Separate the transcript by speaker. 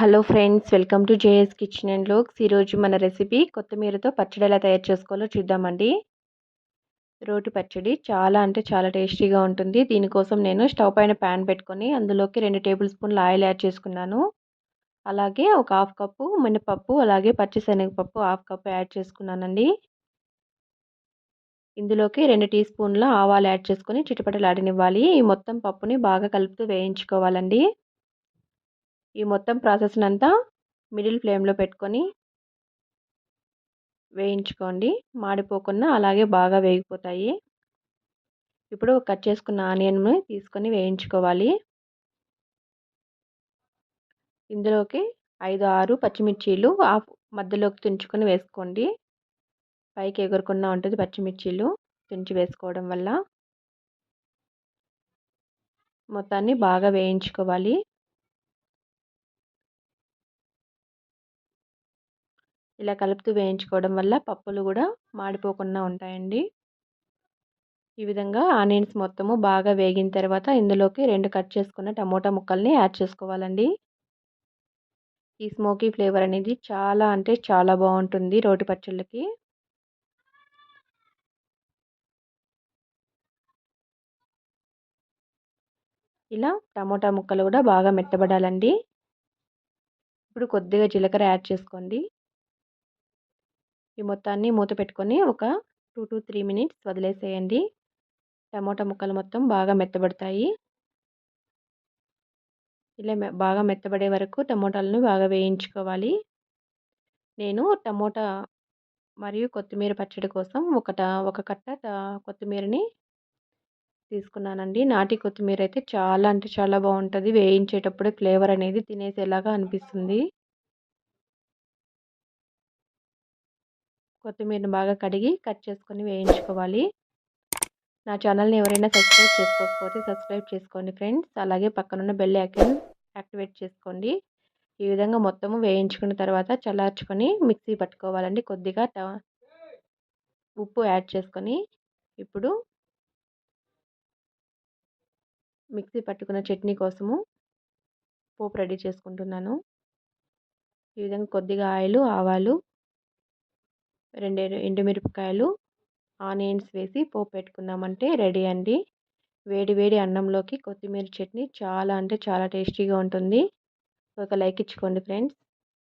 Speaker 1: Hello friends welcome to JS kitchen and vlogs. ఈరోజు మన recipe కొత్తిమీరతో పచ్చడి ఎలా తయారు చేసుకోవాలో చూద్దామండి. రోటి పచ్చడి చాలా అంటే చాలా టేస్టీగా ఉంటుంది. దీనికోసం నేను స్టవ్ పైన ప్యాన్ పెట్టుకొని అందులోకి రెండు టేబుల్ స్పూన్లు ఆయిల్ యాడ్ చేసుకున్నాను. అలాగే ఒక హాఫ్ కప్పు మినపప్పు అలాగే పచ్చిశనగపప్పు హాఫ్ కప్పు యాడ్ చేసుకున్నానండి. ఇందులోకి రెండు టీ స్పూన్ల ఆవాలు యాడ్ చేసుకొని చిటపటలాడనివ్వాలి. ఈ మొత్తం పప్పుని బాగా కలుపుతూ వేయించుకోవాలండి. ఈ మొత్తం ప్రాసెస్ని అంతా మిడిల్ ఫ్లేమ్లో పెట్టుకొని వేయించుకోండి. మాడిపోకుండా అలాగే బాగా వేగిపోతాయి. ఇప్పుడు కట్ చేసుకున్న ఆనియన్ని తీసుకొని వేయించుకోవాలి. ఇందులోకి ఐదు ఆరు పచ్చిమిర్చీలు ఆఫ్ మధ్యలోకి తుంచుకొని వేసుకోండి. పైకి ఎగురకుండా ఉంటుంది పచ్చిమిర్చీలు తుంచి వేసుకోవడం వల్ల. మొత్తాన్ని బాగా వేయించుకోవాలి. ఇలా కలుపుతూ వేయించుకోవడం వల్ల పప్పులు కూడా మాడిపోకుండా ఉంటాయండి. ఈ విధంగా ఆనియన్స్ మొత్తము బాగా వేగిన తర్వాత ఇందులోకి రెండు కట్ చేసుకున్న టమోటా ముక్కల్ని యాడ్ చేసుకోవాలండి. ఈ స్మోకీ ఫ్లేవర్ అనేది చాలా అంటే చాలా బాగుంటుంది రోటి పచ్చళ్ళకి. ఇలా టమోటా ముక్కలు కూడా బాగా మెత్తబడాలండి. ఇప్పుడు కొద్దిగా జీలకర్ర యాడ్ చేసుకోండి. ఈ మొత్తాన్ని మూత పెట్టుకొని ఒక టూ టు త్రీ మినిట్స్ వదిలేసేయండి. టమోటా ముక్కలు మొత్తం బాగా మెత్తబడతాయి. ఇలా బాగా మెత్తబడే వరకు టమోటాలను బాగా వేయించుకోవాలి. నేను టమోటా మరియు కొత్తిమీర పచ్చడి కోసం ఒకట ఒక కట్ట కొత్తిమీరని తీసుకున్నానండి. నాటి కొత్తిమీర అయితే చాలా అంటే చాలా బాగుంటుంది. వేయించేటప్పుడే ఫ్లేవర్ అనేది తినేసేలాగా అనిపిస్తుంది. కొత్తిమీరను బాగా కడిగి కట్ చేసుకొని వేయించుకోవాలి. నా ఛానల్ని ఎవరైనా సబ్స్క్రైబ్ చేసుకోకపోతే సబ్స్క్రైబ్ చేసుకోండి ఫ్రెండ్స్. అలాగే పక్కనున్న బెల్ ఐకన్ యాక్టివేట్ చేసుకోండి. ఈ విధంగా మొత్తము వేయించుకున్న తర్వాత చల్లార్చుకొని మిక్సీ పట్టుకోవాలండి. కొద్దిగా ఉప్పు యాడ్ చేసుకొని ఇప్పుడు మిక్సీ పట్టుకున్న చట్నీ కోసము పోపు రెడీ చేసుకుంటున్నాను. ఈ విధంగా కొద్దిగా ఆయిల్ ఆవాలు రెండు ఎండుమిరపకాయలు ఆనియన్స్ వేసి పోపు పెట్టుకున్నామంటే రెడీ అండి. వేడి వేడి అన్నంలోకి కొత్తిమీర చట్నీ చాలా అంటే చాలా టేస్టీగా ఉంటుంది. ఒక లైక్ ఇచ్చుకోండి ఫ్రెండ్స్.